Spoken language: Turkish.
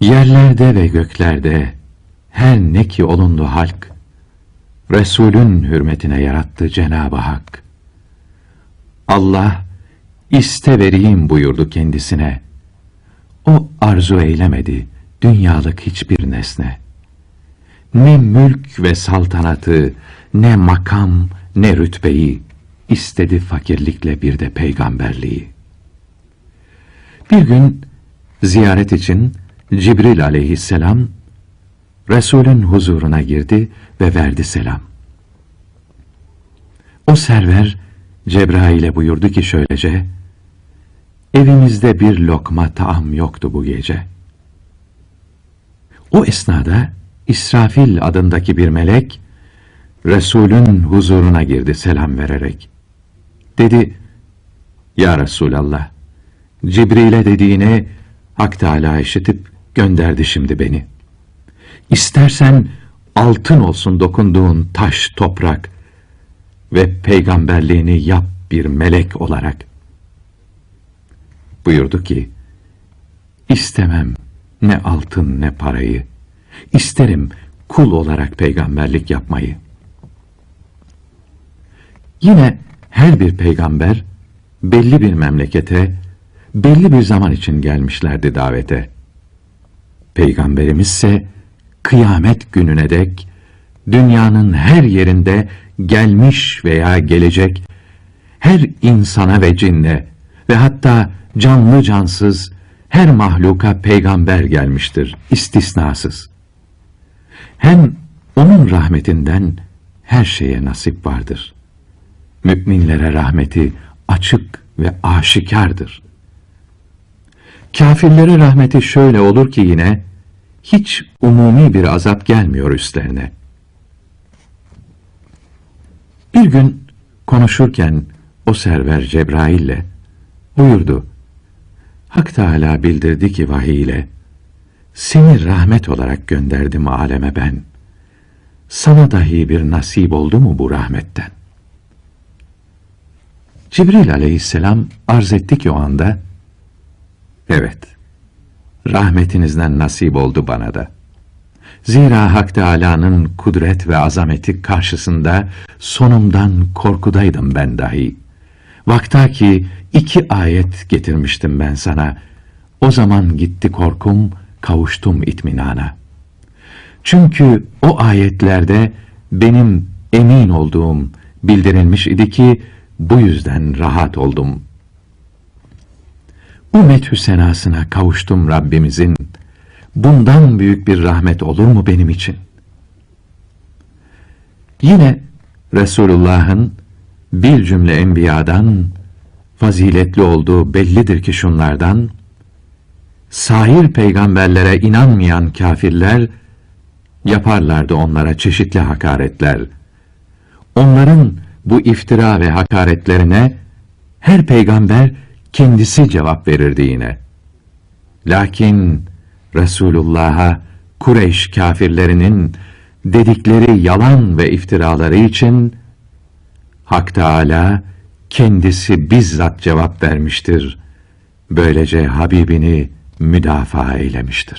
Yerlerde ve göklerde her ne ki olundu halk, Resulün hürmetine yarattı Cenab-ı Hak. Allah, iste vereyim buyurdu kendisine. O arzu eylemedi dünyalık hiçbir nesne. Ne mülk ve saltanatı, ne makam, ne rütbeyi, istedi fakirlikle bir de peygamberliği. Bir gün ziyaret için Cibril aleyhisselam Resulün huzuruna girdi ve verdi selam. O server Cebrail'e buyurdu ki şöylece, Evimizde bir lokma taam yoktu bu gece. O esnada İsrafil adındaki bir melek, Resulün huzuruna girdi selam vererek. Dedi, Ya Resulallah, Cibril'e dediğini Hak Teâlâ işitip gönderdi şimdi beni. İstersen altın olsun dokunduğun taş, toprak ve peygamberliğini yap bir melek olarak. Buyurdu ki, istemem ne altın ne parayı, isterim kul olarak peygamberlik yapmayı. Yine her bir peygamber belli bir memlekete, belli bir zaman için gelmişlerdi davete. Peygamberimizse kıyamet gününe dek dünyanın her yerinde gelmiş veya gelecek her insana ve cinne ve hatta canlı cansız her mahluka peygamber gelmiştir istisnasız. Hem onun rahmetinden her şeye nasip vardır. Müminlere rahmeti açık ve aşikardır. Kafirlere rahmeti şöyle olur ki yine, hiç umumi bir azap gelmiyor üstlerine. Bir gün konuşurken o server Cebrail'le buyurdu. Hak Teâlâ bildirdi ki vahiy ile, seni rahmet olarak gönderdim aleme ben. Sana dahi bir nasip oldu mu bu rahmetten? Cibril aleyhisselam arz etti ki o anda, evet, rahmetinizden nasip oldu bana da. Zira Hak Teâlâ'nın kudret ve azameti karşısında sonumdan korkudaydım ben dahi. Vakta ki iki ayet getirmiştim ben sana. O zaman gitti korkum, kavuştum itminana. Çünkü o ayetlerde benim emin olduğum bildirilmiş idi ki bu yüzden rahat oldum. Bu methü senasına kavuştum Rabbimizin. Bundan büyük bir rahmet olur mu benim için? Yine Resulullah'ın bir cümle enbiyadan faziletli olduğu bellidir ki şunlardan, sahir peygamberlere inanmayan kafirler, yaparlardı onlara çeşitli hakaretler. Onların bu iftira ve hakaretlerine, her peygamber kendisi cevap verirdi yine. Lakin Resulullah'a Kureyş kafirlerinin dedikleri yalan ve iftiraları için Hak Teâlâ kendisi bizzat cevap vermiştir. Böylece Habibini müdafaa eylemiştir.